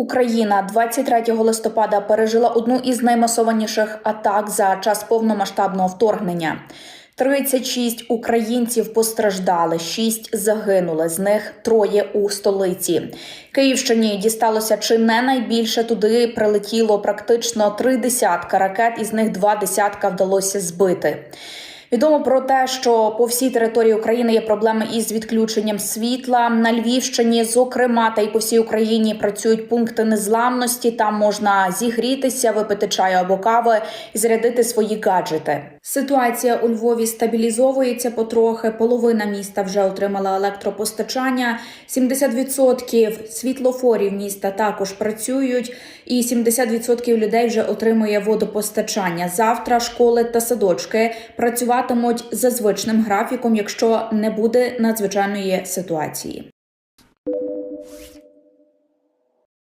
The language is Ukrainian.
Україна 23 листопада пережила одну із наймасованіших атак за час повномасштабного вторгнення. 36 українців постраждали, 6 загинули. З них троє у столиці. Київщині дісталося чи не найбільше туди прилетіло практично три десятка ракет, із них два десятка вдалося збити. Відомо про те, що по всій території України є проблеми із відключенням світла. На Львівщині, зокрема, та й по всій Україні працюють пункти незламності. Там можна зігрітися, випити чаю або кави і зарядити свої гаджети. Ситуація у Львові стабілізовується потрохи. Половина міста вже отримала електропостачання. 70% світлофорів міста також працюють, і 70% людей вже отримує водопостачання. Завтра школи та садочки працюватимуть за звичним графіком, якщо не буде надзвичайної ситуації.